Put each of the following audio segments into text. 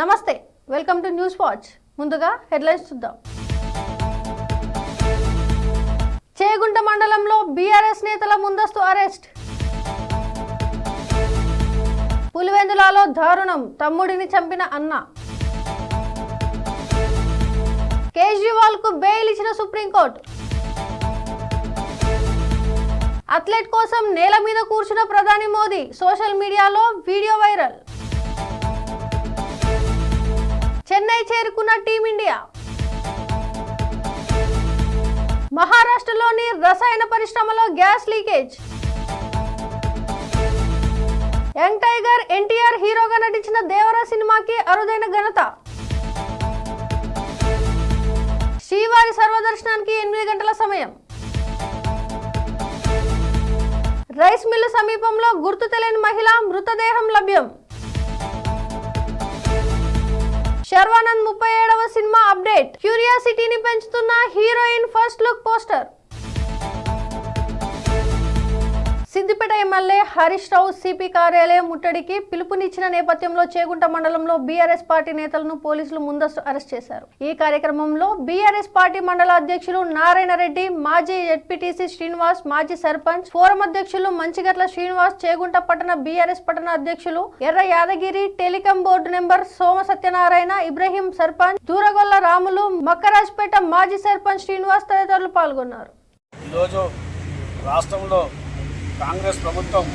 నమస్తే welcome to news watch. ముందుగా headlines చూద్దాం. చేగుంట మండలంలో బీఆర్ఎస్ నేతల ముందస్తు అరెస్ట్. పులివెందులలో దారుణం తమ్ముడిని చంపిన అన్న. కేజ్రీవాల్కు బెయిల్ ఇచ్చిన సుప్రీంకోర్టు. అథ్లెట్ కోసం నేల మీద కూర్చున్న ప్రధాని మోదీ సోషల్ మీడియాలో వీడియో వైరల్. చెన్నై చేరుకున్న టీమిండియా. మహారాష్ట్రలోని రసాయన పరిశ్రమలో gas leakage. Young tiger NTR హీరోగా నటించిన దేవర సినిమాకి అరుదైన ఘనత. శ్రీవారి సర్వదర్శనానికి ఎనిమిది గంటల సమయం. రైస్ మిల్లు సమీపంలో గుర్తు తెలియని మహిళ మృతదేహం లభ్యం. శర్వానంద్ ముప్పై ఏడవ సినిమా అప్డేట్. క్యూరియాసిటీని పెంచుతున్న heroine first look poster. Siddipet MLA Harish Rao CP కార్యాలయం ముట్టడికి పిలుపునిచ్చిన నేపథ్యంలో చేగుంట మండలంలో బీఆర్ఎస్ పార్టీ నేతలను పోలీసులు ముందస్తు అరెస్ట్ చేశారు. ఈ కార్యక్రమంలో బీఆర్ఎస్ పార్టీ మండల అధ్యక్షులు నారాయణ రెడ్డి మాజీ ఎడ్పీటీసీ శ్రీనివాస్ మాజీ సర్పంచ్ ఫోరం అధ్యక్షులు మంచిగట్ల శ్రీనివాస్ చేగుంట పట్టణ బీఆర్ఎస్ పట్టణ అధ్యక్షులు Erra Yadagiri telecom board number Soma Satyanarayana Ibrahim sarpanch Duragolla Ramulu Makkarajpet మాజీ సర్పంచ్ శ్రీనివాస్ తదితరులు పాల్గొన్నారు. ఈరోజు రాష్ట్రంలో కాంగ్రెస్ ప్రభుత్వం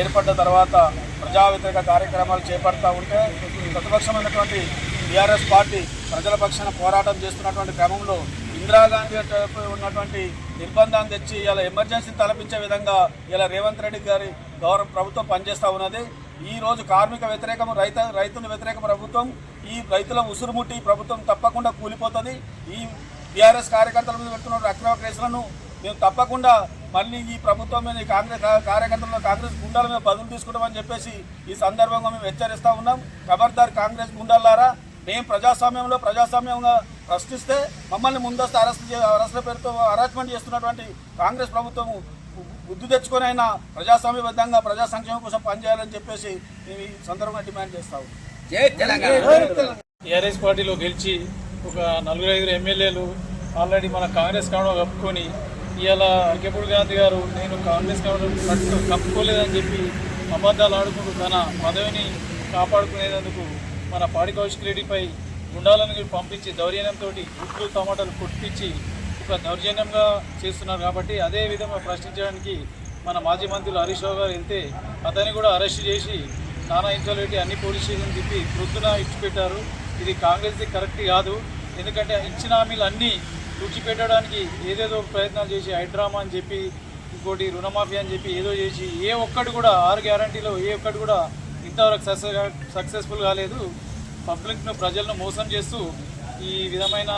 ఏర్పడ్డ తర్వాత ప్రజా వ్యతిరేక కార్యక్రమాలు చేపడతా ఉంటే ప్రతిపక్షమైనటువంటి టీఆర్ఎస్ పార్టీ ప్రజల పక్షాన పోరాటం చేస్తున్నటువంటి క్రమంలో ఇందిరాగాంధీ ఉన్నటువంటి నిర్బంధాన్ని తెచ్చి ఇలా ఎమర్జెన్సీ తలపించే విధంగా ఇలా రేవంత్ రెడ్డి గారి గౌరవ ప్రభుత్వం పనిచేస్తూ ఉన్నది. ఈ రోజు కార్మిక వ్యతిరేకం రైత రైతుల వ్యతిరేక ప్రభుత్వం ఈ రైతుల ఉసురుముట్టి ప్రభుత్వం తప్పకుండా కూలిపోతుంది. ఈ టీఆర్ఎస్ కార్యకర్తల మీద పెడుతున్న అక్రమ కేసులను మేము తప్పకుండా మళ్ళీ ఈ ప్రభుత్వం మీద ఈ కాంగ్రెస్ కార్యకర్తలను కాంగ్రెస్ గుండాల మీద బదులు తీసుకుంటామని చెప్పేసి ఈ సందర్భంగా మేము హెచ్చరిస్తా ఉన్నాం. ఖబర్దార్ కాంగ్రెస్ గుండాలారా మేము ప్రజాస్వామ్యంలో ప్రజాస్వామ్యంగా ప్రశ్నిస్తే మమ్మల్ని ముందస్తు అరెస్ట్ అరెస్ట్ల పేరుతో అరెస్ట్మెంట్ చేస్తున్నటువంటి కాంగ్రెస్ ప్రభుత్వం బుద్ధి తెచ్చుకొని అయినా ప్రజాస్వామ్యబద్ధంగా ప్రజా సంక్షేమం కోసం పనిచేయాలని చెప్పేసి మేము ఈ సందర్భంగా డిమాండ్ చేస్తాము టీఆర్ఎస్ పార్టీలో గెలిచి ఒక నలుగురు ఐదుగురు ఎమ్మెల్యేలు ఆల్రెడీ మన కాంగ్రెస్ కావడం కప్పుకొని ఇలా అర్కెపూడి గాంధీ గారు నేను కాంగ్రెస్ కావడం కట్టు కప్పుకోలేదని చెప్పి అబద్ధాలు ఆడుకుంటూ తన పదవిని కాపాడుకునేందుకు మన పాడి కౌశిక్ రెడ్డిపై గుండాలను పంపించి దౌర్జన్యంతో గుడ్లు టమాటాలు కొట్టించి ఒక దౌర్జన్యంగా చేస్తున్నారు కాబట్టి అదే విధంగా ప్రశ్నించడానికి మన మాజీ మంత్రులు హరీష్ రావు గారు వెళ్తే అతన్ని కూడా అరెస్ట్ చేసి నానా ఇంట్లో పెట్టి అన్ని పోలీస్ స్టేషన్ తిప్పి ప్రొద్దున ఇచ్చిపెట్టారు. ఇది కాంగ్రెస్ది కరెక్ట్ కాదు. ఎందుకంటే ఇచ్చిన హామీలు అన్నీ తుడిచిపెట్టడానికి ఏదేదో ప్రయత్నాలు చేసి హైడ్రామా అని చెప్పి ఇంకోటి రుణమాఫీ అని చెప్పి ఏదో చేసి ఏ ఒక్కటి కూడా ఆరు గ్యారంటీలో ఏ ఒక్కటి కూడా ఇంతవరకు సక్సెస్ సక్సెస్ఫుల్ కాలేదు. పబ్లిక్ను ప్రజలను మోసం చేస్తూ ఈ విధమైన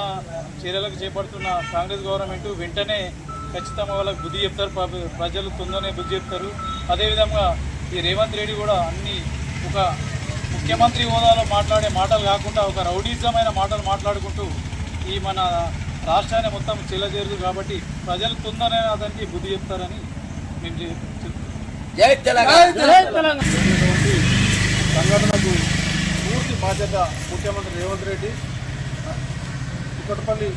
చర్యలకు చేపడుతున్న కాంగ్రెస్ గవర్నమెంట్ వెంటనే ఖచ్చితంగా వాళ్ళకి బుద్ధి చెప్తారు. ప్ర- ప్రజలు తొందరనే బుద్ధి చెప్తారు. అదేవిధంగా ఈ రేవంత్ రెడ్డి కూడా అన్ని ఒక ముఖ్యమంత్రి హోదాలో మాట్లాడే మాటలు కాకుండా ఒక రౌడీజమైన మాటలు మాట్లాడుకుంటూ ఈ మన రాష్ట్రాన్ని మొత్తం చెల్లజేరుదు కాబట్టి ప్రజలు తొందరనే అతనికి బుద్ధి చెప్తారని మేము చెప్తున్నాం. సంఘటనకు పూర్తి బాధ్యత ముఖ్యమంత్రి రేవంత్ రెడ్డి కుక్కటపల్లి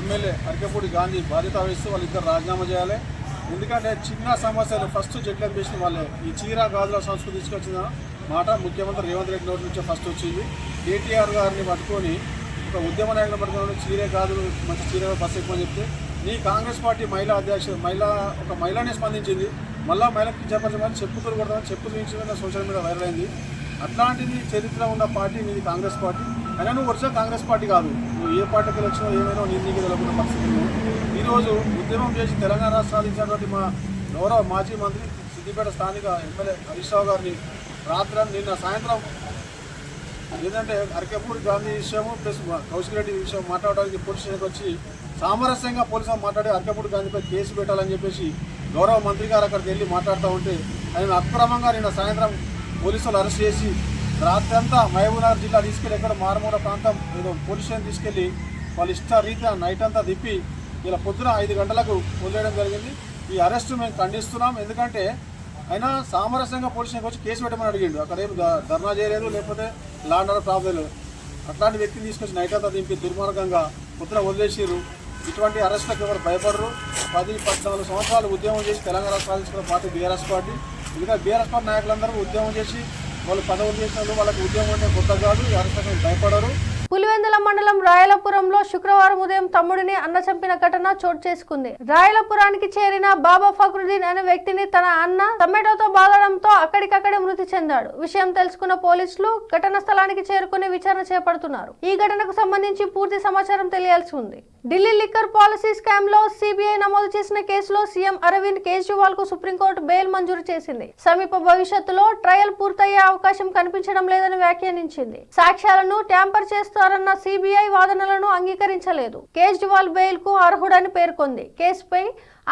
ఎమ్మెల్యే అరకపూడి గాంధీ బాధ్యత వహిస్తూ వాళ్ళిద్దరు రాజీనామా చేయాలి. ఎందుకంటే చిన్న సమస్యలు ఫస్ట్ జడ్లం చేసిన వాళ్ళే. ఈ చీర గాజుల సంస్కృతి తీసుకొచ్చిన మాట ముఖ్యమంత్రి రేవంత్ రెడ్డి నోటి నుంచే ఫస్ట్ వచ్చింది. కేటీఆర్ గారిని పట్టుకొని ఒక ఉద్యమ నాయకులు పట్టుకొని చీరే కాదు మంచి చీర బస్సు ఎక్కువని చెప్తే నీ కాంగ్రెస్ పార్టీ మహిళా అధ్యక్షుడు మహిళా ఒక మహిళనే స్పందించింది. మళ్ళా మహిళకి కించపరచమని చెప్పుతూ కొడతామని చెప్పు చూపించడం సోషల్ మీడియా వైరల్ అయింది. అట్లాంటిది చరిత్ర ఉన్న పార్టీ మీది కాంగ్రెస్ పార్టీ. అయినా నువ్వు వచ్చిన కాంగ్రెస్ పార్టీ కాదు. నువ్వు ఏ పార్టీకి వచ్చినా ఏమైనా నీ నీకు తెలకుండా పరిస్థితి ఈరోజు ఉద్యమం చేసి తెలంగాణ రాష్ట్రం సాధించినటువంటి మా గౌరవ మాజీ మంత్రి సిద్దిపేట స్థానిక ఎమ్మెల్యే హరీష్ రావు గారిని రాత్రి నిన్న సాయంత్రం లేదంటే అరకెపూడి గాంధీ విషయము ప్లస్ కౌశిక్ రెడ్డి విషయం మాట్లాడడానికి పోలీస్ స్టేషన్కి వచ్చి సామరస్యంగా పోలీసులు మాట్లాడి అరకెపూడి గాంధీపై కేసు పెట్టాలని చెప్పేసి గౌరవ మంత్రి గారు అక్కడికి వెళ్ళి మాట్లాడుతూ ఉంటే ఆయన అక్రమంగా నిన్న సాయంత్రం పోలీసులు అరెస్ట్ చేసి రాత్రి అంతా మహబూబ్నగర్ జిల్లా తీసుకెళ్ళి ఎక్కడ మారుమూల ప్రాంతం ఏదో పోలీస్ స్టేషన్ తీసుకెళ్ళి వాళ్ళ ఇష్ట రీతిగా నైట్ అంతా తిప్పి ఇలా పొద్దున ఐదు గంటలకు వదిలేయడం జరిగింది. ఈ అరెస్ట్ మేము ఖండిస్తున్నాం. ఎందుకంటే అయినా సామరస్యంగా పోలీస్ స్టేషన్కి వచ్చి కేసు పెట్టమని అడిగిండు. అక్కడ ఏం ధర్నా చేయలేదు. లేకపోతే లాండర్ ఆర్డర్ ప్రాబ్లం అట్లాంటి వ్యక్తిని తీసుకొచ్చి నైటంతా దింపి దుర్మార్గంగా ముద్ర వదిలేసిర్రు. ఇటువంటి అరెస్టులకు ఎవరు భయపడరు. పది పద్నాలుగు సంవత్సరాలు ఉద్యమం చేసి తెలంగాణ సాధించుకున్న పార్టీ బీఆర్ఎస్ పార్టీ. ఇంకా బీఆర్ఎస్ పార్టీ నాయకులందరూ ఉద్యమం చేసి వాళ్ళు పదవులు చేసిన వాళ్ళు వాళ్ళకి ఉద్యమం అంటే కొత్త కాదు. ఈ అరెస్టులకు భయపడరు. పులివెందుల మండలం రాయలపురంలో శుక్రవారం ఉదయం తమ్ముడిని అన్న చంపిన ఘటన చోటు చేసుకుంది. రాయలపురానికి చేరిన బాబా ఫక్రుద్దీన్ అనే వ్యక్తిని తన అన్న టమాటోతో బాధడంతో అక్కడికక్కడే మృతి చెందాడు. విషయం తెలుసుకున్న పోలీసులు ఘటనా స్థలానికి చేరుకుని విచారణ చేపడుతున్నారు. ఈ ఘటనకు సంబంధించి పూర్తి సమాచారం తెలియాల్సి ఉంది. ఢిల్లీ లిక్కర్ పాలసీ స్కామ్లో సిబిఐ నమోదు చేసిన కేసులో సీఎం అరవింద్ కేజ్రీవాల్కు సుప్రీంకోర్టు బెయిల్ మంజూరు చేసింది. సమీప భవిష్యత్తులో ట్రయల్ పూర్తయ్యే అవకాశం కనిపించడం లేదని వ్యాఖ్యానించింది. సాక్ష్యాలను ట్యాంపర్ చేస్తారన్న సిబిఐ వాదనలను అంగీకరించలేదు. కేజ్రీవాల్ బెయిల్కు అర్హుడని పేర్కొంది. కేసుపై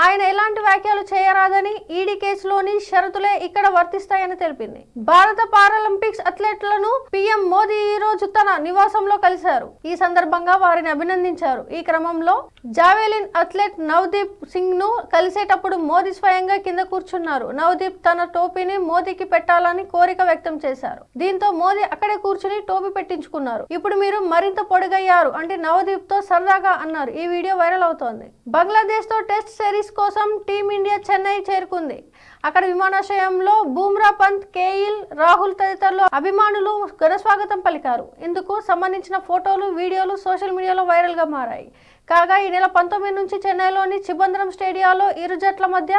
ఆయన ఎలాంటి వ్యాఖ్యలు చేయరాదని ఈడీ కేసులోని షరతులే ఇక్కడ వర్తిస్తాయని తెలిపింది. భారత పారాలింపిక్స్ అథ్లెట్లను పీఎం మోదీ ఈ రోజు తన నివాసంలో కలిశారు. ఈ సందర్భంగా వారిని అభినందించారు. ఈ క్రమంలో జావెలిన్ అథ్లెట్ నవదీప్ సింగ్ను కలిసేటప్పుడు మోదీ స్వయంగా కింద కూర్చున్నారు. నవదీప్ తన టోపీని మోదీకి పెట్టాలని కోరిక వ్యక్తం చేశారు. దీంతో మోదీ అక్కడే కూర్చుని టోపీ పెట్టించుకున్నారు. ఇప్పుడు మీరు మరింత పొడిగయ్యారు అంటే నవదీప్తో సరదాగా అన్నారు. ఈ వీడియో వైరల్ అవుతోంది. బంగ్లాదేశ్తో టెస్ట్ సిరీస్ కోసం టీమిండియా చెన్నై చేరుకుంది. అక్కడ విమానాశ్రయంలో బూమ్రా పంత్ కేయిల్ రాహుల్ తదితరులు అభిమానులు ఘనస్వాగతం పలికారు. ఇందుకు సంబంధించిన ఫోటోలు వీడియోలు సోషల్ మీడియాలో వైరల్గా మారాయి. కాగా ఈ నెల పంతొమ్మిది నుంచి చెన్నైలోని చిబంద్రం స్టేడియాలో ఇరు జట్ల మధ్య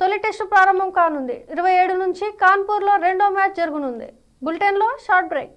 తొలి టెస్టు ప్రారంభం కానుంది. ఇరవై ఏడు నుంచి కాన్పూర్లో రెండో మ్యాచ్ జరగనుంది. బులెటిన్లో షార్ట్ బ్రేక్.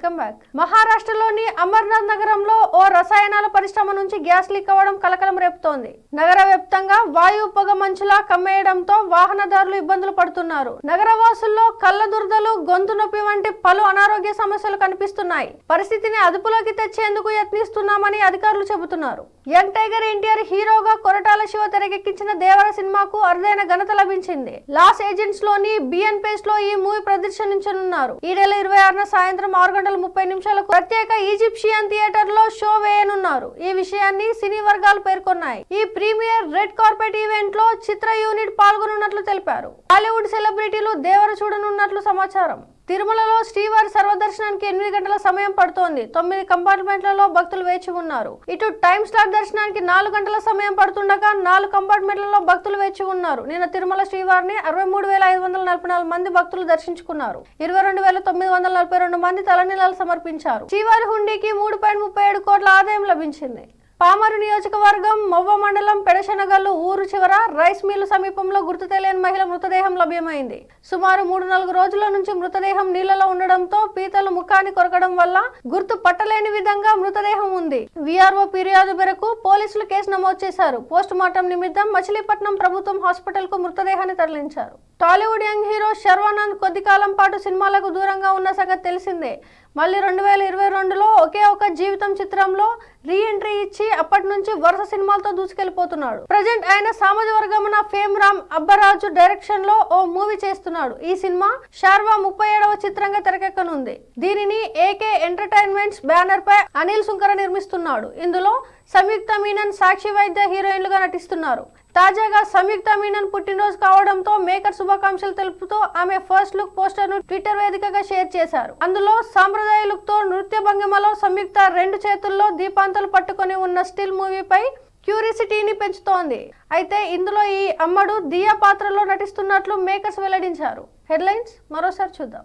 Welcome back. మహారాష్ట్రలోని అమర్నాథ్ నగరంలో ఓ రసాయనాల పరిశ్రమ నుంచి గ్యాస్ లీక్ అవ్వడం కలకలం రేపుతోంది. నగర వ్యాప్తంగా వాయు పొగ మంచులా కమ్మేయడంతో వాహనదారులు ఇబ్బందులు పడుతున్నారు. నగరవాసుల్లో కళ్ళ దురదలు గొంతు నొప్పి వంటి పలు అనారోగ్య సమస్యలు కనిపిస్తున్నాయి. పరిస్థితిని అదుపులోకి తెచ్చేందుకు యత్నిస్తున్నామని అధికారులు చెబుతున్నారు. యంగ్ టైగర్ ఎన్టీఆర్ హీరోగా కొరటాల శివ తెరకెక్కించిన దేవర సినిమాకు అరుదైన ఘనత లభించింది. లాస్ ఏజెంట్స్లోని బిఎన్ పేస్లో ఈ మూవీ ప్రదర్శించనున్నారు ఈ నెల ఇరవై ఆరున సాయంత్రం ఆరు గంటల ముప్పై నిమిషాలకు ప్రత్యేక ఈజిప్షియన్ థియేటర్లో షో వేయనున్నారు. ఈ విషయాన్ని సినీ వర్గాలు పేర్కొన్నాయి. ఈ ప్రీమియర్ రెడ్ కార్పెట్ ఈవెంట్లో చిత్ర యూనిట్ పాల్గొనున్నట్లు తెలిపారు. బాలీవుడ్ సెలబ్రిటీలు దేవర చూడనున్నట్లు సమాచారం. తిరుమలలో శ్రీవారి సర్వదర్శనానికి ఎనిమిది గంటల సమయం పడుతోంది. తొమ్మిది కంపార్ట్మెంట్లలో భక్తులు వేచి ఉన్నారు. ఇటు టైం స్లాట్ దర్శనానికి నాలుగు గంటల సమయం పడుతుండగా నాలుగు కంపార్ట్మెంట్లలో భక్తులు వేచి ఉన్నారు. నిన్న తిరుమల శ్రీవారిని అరవై మూడు వేల ఐదు వందల నలభై నాలుగు మంది భక్తులు దర్శించుకున్నారు. ఇరవై రెండు వేల తొమ్మిది వందల నలభై రెండు మంది తలనీలాలు సమర్పించారు. శ్రీవారి హుండీకి మూడు పాయింట్ ముప్పై ఏడు కోట్ల ఆదాయం లభించింది. పామరు నియోజకవర్గం మొవ్వ మండలం పెడశనగల్లు ఊరు చివర రైస్ మిల్లు సమీపంలో గుర్తు తెలియని మహిళ మృతదేహం లభ్యమైంది. సుమారు మూడు నాలుగు రోజుల నుంచి మృతదేహం నీళ్ళలో ఉండడంతో పీతలు ముఖాన్ని కొరకడం వల్ల గుర్తు పట్టలేని విధంగా మృతదేహం ఉంది. విఆర్ఓ ఫిర్యాదు మేరకు పోలీసులు కేసు నమోదు చేశారు. పోస్ట్ మార్టం నిమిత్తం మచిలీపట్నం ప్రభుత్వం హాస్పిటల్కు మృతదేహాన్ని తరలించారు. టాలీవుడ్ యంగ్ హీరో శర్వానంద్ కొద్ది కాలం పాటు సినిమాలకు దూరంగా ఉన్న సంగతి తెలిసిందే. మళ్ళీ రెండు వేల ఇరవై రెండులో ఒకే ఒక జీవితం చిత్రంలో రీ ఎంట్రీ ఇచ్చి అప్పటి నుంచి వరుస సినిమాలతో దూసుకెళ్ళిపోతున్నాడు ప్రజెంట్ ఆయన సామాజ వర్గమున ఫేమ్ రామ్ అబ్బరాజు డైరెక్షన్లో ఓ మూవీ చేస్తున్నాడు. ఈ సినిమా షార్వా ముప్పై ఏడవ చిత్రంగా తెరకెక్కనుంది. దీనిని ఏకే ఎంటర్టైన్మెంట్స్ బ్యానర్ పై అనిల్ సుంకర నిర్మిస్తున్నాడు. ఇందులో సంయుక్త మీనన్ సాక్షి వైద్య హీరోయిన్లుగా నటిస్తున్నారు. తాజాగా సంయుక్త మీనన్ పుట్టినరోజు కావడంతో మేకర్ శుభాకాంక్షలు తెలుపుతూ ఆమె ఫస్ట్ లుక్ పోస్టర్ను ట్విట్టర్ వేదికగా షేర్ చేశారు. అందులో సాంప్రదాయ లుక్తో నృత్య భంగిమలో సంయుక్త రెండు చేతుల్లో దీపాంతలు పట్టుకొని ఉన్న స్టిల్ మూవీపై క్యూరిసిటీని పెంచుతోంది. అయితే ఇందులో ఈ అమ్మడు దియా పాత్రలో నటిస్తున్నట్లు మేకర్స్ వెల్లడించారు. హెడ్లైన్స్ మరోసారి చూద్దాం.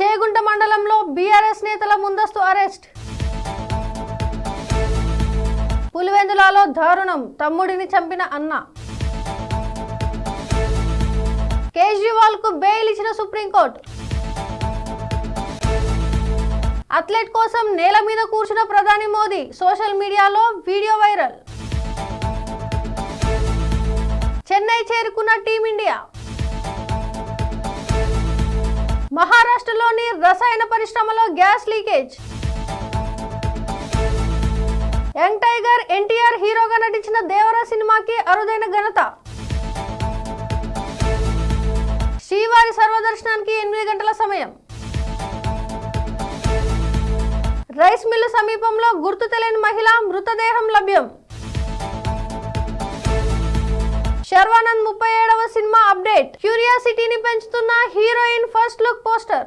చేగుంట మండలంలో బీఆర్ఎస్ నేతల ముందస్తు అరెస్ట్. పులివెందులలో దారుణం. తమ్ముడిని చంపిన అన్న. కేజ్రీవాల్కు బెయిల్ ఇచ్చిన సుప్రీంకోర్టు. అథ్లెట్ కోసం నేల మీద కూర్చున్న ప్రధాని మోదీ సోషల్ మీడియాలో వీడియో వైరల్. చెన్నై చేరుకున్న టీమిండియా. మహారాష్ట్రలోని రసాయన పరిశ్రమలో gas leakage. Young tiger NTR హీరోగా నటించిన దేవరా సినిమాకి అరుదైన ఘనత. శ్రీవారి సర్వదర్శనానికి ఎనిమిది గంటల సమయం. రైస్ మిల్లు సమీపంలో గుర్తు తెలియని మహిళ మృతదేహం లభ్యం. శర్వానంద్ ముప్పై ఏడవ సినిమా అప్డేట్. క్యూరియాసిటీని పెంచుతున్న హీరోయిన్ ఫస్ట్ లుక్ పోస్టర్.